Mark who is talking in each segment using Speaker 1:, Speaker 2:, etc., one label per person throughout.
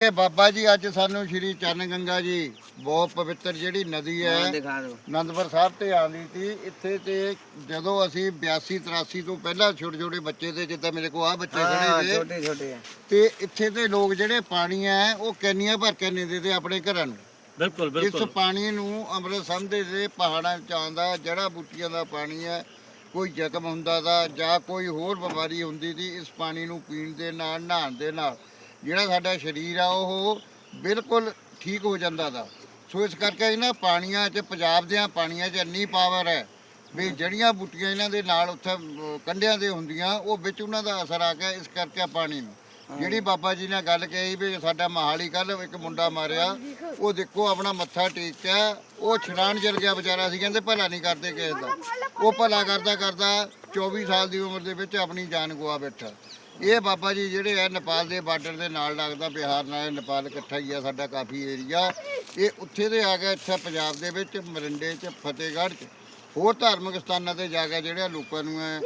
Speaker 1: ਇਹ ਬਾਬਾ ਜੀ ਅੱਜ ਸਾਨੂੰ ਸ਼੍ਰੀ ਚਰਨ ਗੰਗਾ ਜੀ ਬਹੁਤ ਪਵਿੱਤਰ ਜਿਹੜੀ ਨਦੀ ਹੈ ਆਨੰਦਪੁਰ ਸਾਹਿਬ ਤੇ ਆਉਂਦੀ ਸੀ ਇੱਥੇ ਤੇ ਜਦੋਂ ਅਸੀਂ 82 83 ਤੋਂ ਪਹਿਲਾਂ ਛੋਟੇ ਛੋਟੇ ਬੱਚੇ ਤੇ ਜਿੱਦਾਂ ਮੇਰੇ ਕੋਲ ਆ ਬੱਚੇ ਖੜੇ ਨੇ
Speaker 2: ਛੋਟੇ ਛੋਟੇ ਆ।
Speaker 1: ਤੇ ਇੱਥੇ ਦੇ ਲੋਕ ਜਿਹੜੇ ਪਾਣੀ ਹੈ ਉਹ ਕੈਨੀਆਂ ਭਰ ਕੇ ਨਹੀਂ ਤੇ ਆਪਣੇ ਘਰਾਂ ਨੂੰ।
Speaker 3: ਬਿਲਕੁਲ
Speaker 1: ਇਸ
Speaker 3: ਬਿਲਕੁਲ
Speaker 1: ਪਾਣੀ ਨੂੰ ਅੰਮ੍ਰਿਤ ਸਮਝਦੇ ਦੇ ਪਹਾੜਾਂ ਵਿੱਚ ਆਉਂਦਾ ਜੜਾ ਬੂਟੀਆਂ ਦਾ ਪਾਣੀ ਹੈ ਕੋਈ ਜ਼ਖਮ ਹੁੰਦਾ ਦਾ ਜਾਂ ਕੋਈ ਹੋਰ ਬਿਮਾਰੀ ਹੁੰਦੀ ਸੀ ਇਸ ਪਾਣੀ ਨੂੰ ਪੀਣ ਦੇ ਨਾਲ ਨਹਾਉਣ ਦੇ ਨਾਲ ਜਿਹੜਾ ਸਾਡਾ ਸਰੀਰ ਆ ਉਹ ਬਿਲਕੁਲ ਠੀਕ ਹੋ ਜਾਂਦਾ ਦਾ। ਸੋ ਇਸ ਕਰਕੇ ਇਹਨਾਂ ਪਾਣੀਆਂ 'ਚ ਪੰਜਾਬ ਦੇ ਪਾਣੀਆਂ 'ਚ ਇੰਨੀ ਪਾਵਰ ਹੈ ਵੀ ਜੜੀਆਂ ਬੂਟੀਆਂ ਇਹਨਾਂ ਦੇ ਨਾਲ ਉੱਥੇ ਕੰਢਿਆਂ ਦੇ ਹੁੰਦੀਆਂ ਉਹ ਵਿੱਚ ਉਹਨਾਂ ਦਾ ਅਸਰ ਆ ਗਿਆ ਇਸ ਕਰਕੇ ਪਾਣੀ ਨੂੰ। ਜਿਹੜੀ ਬਾਬਾ ਜੀ ਨੇ ਗੱਲ ਕਹੀ ਵੀ ਸਾਡਾ ਮਹਾਲੀ ਕੱਲ ਇੱਕ ਮੁੰਡਾ ਮਾਰਿਆ ਉਹ ਦੇਖੋ ਆਪਣਾ ਮੱਥਾ ਟੇਕਿਆ ਉਹ ਛੜਾਣ ਚਲ ਗਿਆ ਵਿਚਾਰਾ ਸੀ ਕਹਿੰਦੇ ਭਲਾ ਨਹੀਂ ਕਰਦੇ ਕਿਸੇ ਦਾ। ਉਹ ਭਲਾ ਕਰਦਾ ਕਰਦਾ 24 ਸਾਲ ਦੀ ਉਮਰ ਦੇ ਵਿੱਚ ਆਪਣੀ ਜਾਨ ਗਵਾ ਬੈਠਾ। ਇਹ ਬਾਬਾ ਜੀ ਜਿਹੜੇ ਆ ਨੇਪਾਲ ਦੇ ਬਾਰਡਰ ਦੇ ਨਾਲ ਲੱਗਦਾ ਬਿਹਾਰ ਨਾਲ ਨੇਪਾਲ ਇਕੱਠਾ ਹੀ ਆ ਸਾਡਾ ਕਾਫੀ ਏਰੀਆ ਇਹ ਉੱਥੇ ਦੇ ਆ ਕੇ ਇੱਥੇ ਪੰਜਾਬ ਦੇ ਵਿੱਚ ਮਰਿੰਡੇ 'ਚ ਫਤਿਹਗੜ੍ਹ 'ਚ। ਹੋਰ ਧਾਰਮਿਕ ਸਥਾਨਾਂ ਤੇ ਜਾ ਕੇ ਜਿਹੜੇ ਲੋਕਾਂ ਨੂੰ ਹੈ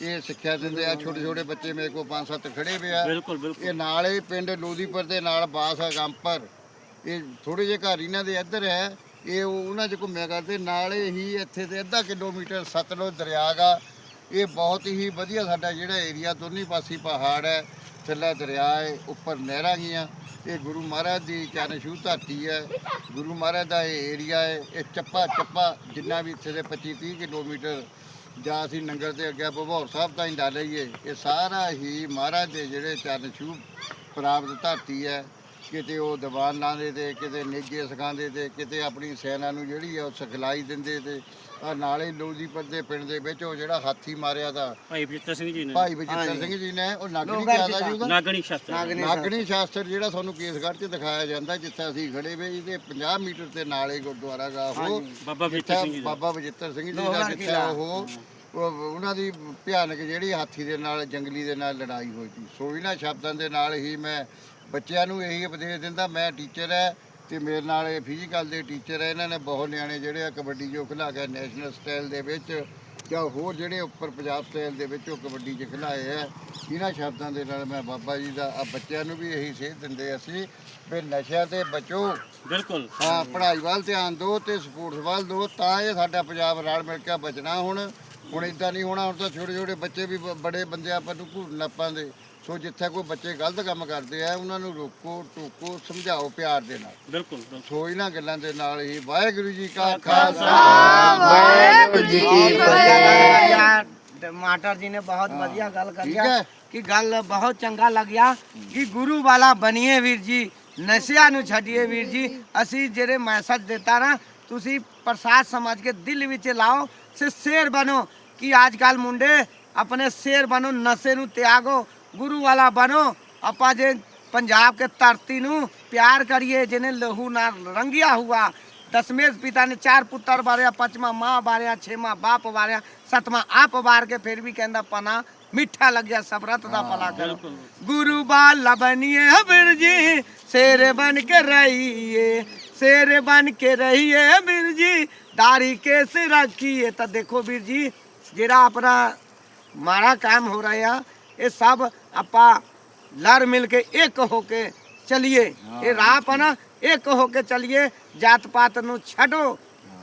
Speaker 1: ਇਹ ਸਿੱਖਿਆ ਦਿੰਦੇ ਆ। ਛੋਟੇ ਛੋਟੇ ਬੱਚੇ ਮੇਰੇ ਕੋਲ ਪੰਜ ਸੱਤ ਖੜੇ ਪਏ ਆ। ਇਹ ਨਾਲ ਹੀ ਪਿੰਡ ਲੋਧੀਪੁਰ ਦੇ ਨਾਲ ਬਾਸ ਗੰਪਰ ਇਹ ਥੋੜੇ ਜਿਹੇ ਘਰ ਇਹਨਾਂ ਦੇ ਇੱਧਰ ਹੈ। ਇਹ ਉਹ- ਉਹਨਾਂ 'ਚ ਘੁੰਮਿਆ ਕਰਦੇ। ਨਾਲ ਹੀ ਇੱਥੇ ਤੇ ਅੱਧਾ ਕਿਲੋਮੀਟਰ ਸਤਲੁਜ ਦਰਿਆ ਗਾ। ਇਹ ਬਹੁਤ ਹੀ ਵਧੀਆ ਸਾਡਾ ਜਿਹੜਾ ਏਰੀਆ ਦੋਨੀ ਪਾਸੇ ਪਹਾੜ ਹੈ, ਥੱਲੇ ਦਰਿਆ ਹੈ, ਉੱਪਰ ਨਹਿਰਾਂ ਗਈਆਂ ਇਹ ਗੁਰੂ ਮਹਾਰਾਜ ਦੀ ਚਰਨ ਛੂਹ ਧਰਤੀ ਹੈ। ਗੁਰੂ ਮਹਾਰਾਜ ਦਾ ਇਹ ਏਰੀਆ ਹੈ, ਇਹ ਚੱਪਾ ਚੱਪਾ, ਜਿੰਨਾ ਵੀ ਇੱਥੇ ਦੇ 25 30 ਕਿਲੋਮੀਟਰ ਜਾਂ ਅਸੀਂ ਨੰਗਰ ਤੇ ਅੱਗੇ ਭਵੌਰ ਸਾਹਿਬ ਤਾਈਂ ਡਾਲਈਏ ਇਹ ਸਾਰਾ ਹੀ ਮਹਾਰਾਜ ਦੇ ਜਿਹੜੇ ਚਰਨ ਛੂਹ ਪ੍ਰਾਪਤ ਧਰਤੀ ਹੈ। ਕਿਤੇ ਉਹ ਦੀਵਾਨ ਲਾਉਂਦੇ ਤੇ ਕਿਤੇ ਨੇਜੇ ਸਿਖਾਉਂਦੇ ਤੇ ਕਿਤੇ ਆਪਣੀ ਸੈਨਾ ਨੂੰ ਜਿਹੜੀ ਆ ਉਹ ਸਿਖਲਾਈ ਦਿੰਦੇ ਤੇ ਆ ਨਾਲੇ ਲੋਧੀਪੁਰ ਦੇ ਪਿੰਡ ਦੇ ਵਿੱਚ ਉਹ ਜਿਹੜਾ ਹਾਥੀ ਮਾਰਿਆ ਦਾ
Speaker 3: ਭਾਈ ਬਚਿੱਤਰ ਸਿੰਘ ਜੀ ਨੇ।
Speaker 1: ਭਾਈ ਬਚਿੱਤਰ
Speaker 2: ਹਾਂਜੀ।
Speaker 1: ਸਿੰਘ ਜੀ ਨੇ ਉਹ ਨਾਗਣੀ
Speaker 2: ਲੋਹਗੜ੍ਹ
Speaker 1: ਕਿਹਾ ਦਾ ਜੀ ਉਹਦਾ
Speaker 3: ਨਾਗਣੀ ਸ਼ਾਸਤਰ।
Speaker 2: ਨਾਗਣੀ
Speaker 1: ਸ਼ਾਸਤਰ ਜਿਹੜਾ ਤੁਹਾਨੂੰ ਕੇਸਗੜ੍ਹ 'ਚ ਦਿਖਾਇਆ ਜਾਂਦਾ ਜਿੱਥੇ ਅਸੀਂ ਖੜੇ ਵੇ ਇਹਦੇ 50 ਮੀਟਰ ਤੇ ਨਾਲੇ ਗੁਰਦੁਆਰਾ ਗਾ ਉਹ।
Speaker 3: ਬਾਬਾ ਬਚਿੱਤਰ ਸਿੰਘ ਜੀ ਦਾ।
Speaker 1: ਬਾਬਾ ਬਜਿੱਤਰ ਸਿੰਘ ਜੀ ਦਾ ਜਿੱਥੇ ਉਹ- ਉਹਨਾਂ ਦੀ ਭਿਆਨਕ ਜਿਹੜੀ ਹਾਥੀ ਦੇ ਨਾਲ ਜੰਗਲੀ ਦੇ ਨਾਲ ਲੜਾਈ ਹੋਈ ਸੀ। ਸੋ ਇਹਨਾਂ ਸ਼ਬਦਾਂ ਦੇ ਨਾਲ ਹੀ ਮੈਂ ਬੱਚਿਆਂ ਨੂੰ ਇਹੀ ਉਪਦੇਸ਼ ਦਿੰਦਾ ਮੈਂ ਟੀਚਰ ਹੈ ਤੇ ਮੇਰੇ ਨਾਲ ਇਹ ਫਿਜ਼ੀਕਲ ਦੇ ਟੀਚਰ ਹੈ ਇਹਨਾਂ ਨੇ ਬਹੁਤ ਨਿਆਣੇ ਜਿਹੜੇ ਆ ਕਬੱਡੀ ਜੋ ਖਿਲਾ ਕੇ ਨੈਸ਼ਨਲ ਸਟਾਈਲ ਦੇ ਵਿੱਚ ਜਾਂ ਹੋਰ ਜਿਹੜੇ ਉੱਪਰ ਪੰਜਾਬ ਸਟਾਈਲ ਦੇ ਵਿੱਚ ਉਹ ਕਬੱਡੀ 'ਚ ਖਿਲਾਏ ਆ। ਇਹਨਾਂ ਸ਼ਬਦਾਂ ਦੇ ਨਾਲ ਮੈਂ ਬਾਬਾ ਜੀ ਦਾ ਆ ਬੱਚਿਆਂ ਨੂੰ ਵੀ ਇਹੀ ਸੇਧ ਦਿੰਦੇ ਅਸੀਂ ਵੀ ਨਸ਼ਿਆਂ ਤੇ ਬਚੋ।
Speaker 3: ਬਿਲਕੁਲ।
Speaker 1: ਹਾਂ ਪੜ੍ਹਾਈ ਵੱਲ ਧਿਆਨ ਦਿਓ ਤੇ ਸਪੋਰਟਸ ਵੱਲ ਦਿਓ ਤਾਂ ਇਹ ਸਾਡਾ ਪੰਜਾਬ ਰਲ ਮਿਲ ਕੇ ਬਚਣਾ ਹੁਣ। ਹੁਣ ਇਦਾਂ ਨਹੀਂ ਹੋਣਾ ਹੁਣ ਤਾਂ ਛੋਟੇ ਛੋਟੇ ਬੱਚੇ ਵੀ ਬ- ਬੜੇ ਬੰਦੇ ਆਪਾਂ ਨੂੰ ਘੂਰਨ ਆਪਾਂ ਦੇ ਸੋ ਜਿੱਥੇ ਕੋਈ ਬੱਚੇ ਗਲਤ ਕੰਮ ਕਰਦੇ ਆ ਉਹਨਾਂ ਨੂੰ ਰੋਕੋ ਟੋਕੋ ਸਮਝਾਓ ਪਿਆਰ ਦੇ ਨਾਲ।
Speaker 3: ਬਿਲਕੁਲ ਬਿਲਕੁਲ।
Speaker 1: ਸੋ ਇਹਨਾਂ ਗੱਲਾਂ ਦੇ ਨਾਲ ਹੀ ਵਾਹਿਗੁਰੂ ਜੀ ਕਾ ਖਾਲਸਾ।
Speaker 2: ਵਾਹਿਗੁਰੂ ਜੀ ਕੀ ਫਤਿਹ। ਯਾਰ ਟਮਾਟਰ ਜੀ ਨੇ ਬਹੁਤ ਵਧੀਆ ਗੱਲ
Speaker 1: ਠੀਕ
Speaker 2: ਕਰੀ
Speaker 1: ਹੈ।
Speaker 2: ਕਿ ਗੱਲ ਬਹੁਤ ਚੰਗਾ ਲੱਗਿਆ ਕਿ ਗੁਰੂ ਵਾਲਾ ਬਣੀਏ ਵੀਰ ਜੀ। ਨਸ਼ਿਆਂ ਨੂੰ ਛੱਡੀਏ ਵੀਰ ਜੀ। ਅਸੀਂ ਜਿਹੜੇ ਮੈਸੇਜ ਦਿੱਤਾ ਨਾ, ਤੁਸੀਂ ਪ੍ਰਸਾਦ ਸਮਾਜ ਕੇ ਦਿਲ ਵਿੱਚ ਲਾਓ, ਸੇ, ਸ਼ੇਰ ਬਣੋ। ਕਿ ਅੱਜ ਕੱਲ ਮੁੰਡੇ ਆਪਣੇ ਸ਼ੇਰ ਬਣੋ, ਨਸ਼ੇ ਨੂੰ ਤਿਆਗੋ, ਗੁਰੂ ਵਾਲਾ ਬਣੋ। ਆਪਾਂ ਜੇ ਪੰਜਾਬ ਕੇ ਧਰਤੀ ਨੂੰ ਪਿਆਰ ਕਰੀਏ, ਜਿਹਨੇ ਲਹੂ ਨਾਲ ਰੰਗਿਆ ਹੁਆ, ਦਸਵੇਂ ਪਿਤਾ ਨੇ ਚਾਰ ਪੁੱਤਰ ਵਾਰਿਆ, ਪੰਜਵਾਂ ਮਾਂ ਵਾਰਿਆ, ਛੇਵਾਂ ਬਾਪ ਵਾਰਿਆ, ਸੱਤਵਾਂ ਆਪ ਵਾਰ ਕੇ ਫਿਰ ਵੀ ਕਹਿੰਦਾ, ਪਨਾ ਮਿੱਠਾ ਲੱਗਿਆ ਸਬਰਤ ਦਾ ਭਲਾ ਕਰੋ। ਗੁਰੂ ਬਾਲਾ ਬਣੀਏ ਵੀਰ ਜੀ ਸ਼ੇਰ ਬਨ ਕੇ ਰਹੀਏ ਸ਼ੇਰ ਬਨ ਕੇ ਰਹੀਏ ਵੀਰ ਜੀ। ਦਾੜੀ ਕੇਸ ਰੱਖੀਏ ਤਾਂ ਦੇਖੋ ਵੀਰ ਜੀ ਜਿਹੜਾ ਆਪਣਾ ਮਾੜਾ ਕੰਮ ਹੋ ਰਿਹਾ ਇਹ ਸਭ ਆਪਾਂ ਲੜ ਮਿਲ ਕੇ ਇੱਕ ਹੋ ਕੇ ਚਲਿਏ। ਇਹ ਰਾਹ ਪਰ ਨਾ ਇੱਕ ਹੋ ਕੇ ਚਲਿਏ ਜਾਤ ਪਾਤ ਨੂੰ ਛੱਡੋ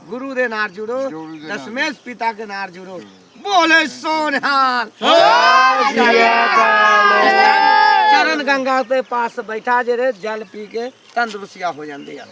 Speaker 2: ਗੁਰੂ ਦੇ ਨਾਲ ਜੁੜੋ
Speaker 1: ਦੇ।
Speaker 2: ਦਸਵੇਂ ਪਿਤਾ ਕੇ ਨਾਲ ਜੁੜੋ। ਬੋਲੇ ਸੋਨਹਾਲ ਚਰਨ ਗੰਗਾ ਦੇ ਪਾਸ ਬੈਠਾ ਜਿਹੜੇ ਜਲ ਪੀ ਕੇ ਤੰਦਰੁਸਤੀਆਂ ਹੋ ਜਾਂਦੇ ਆ।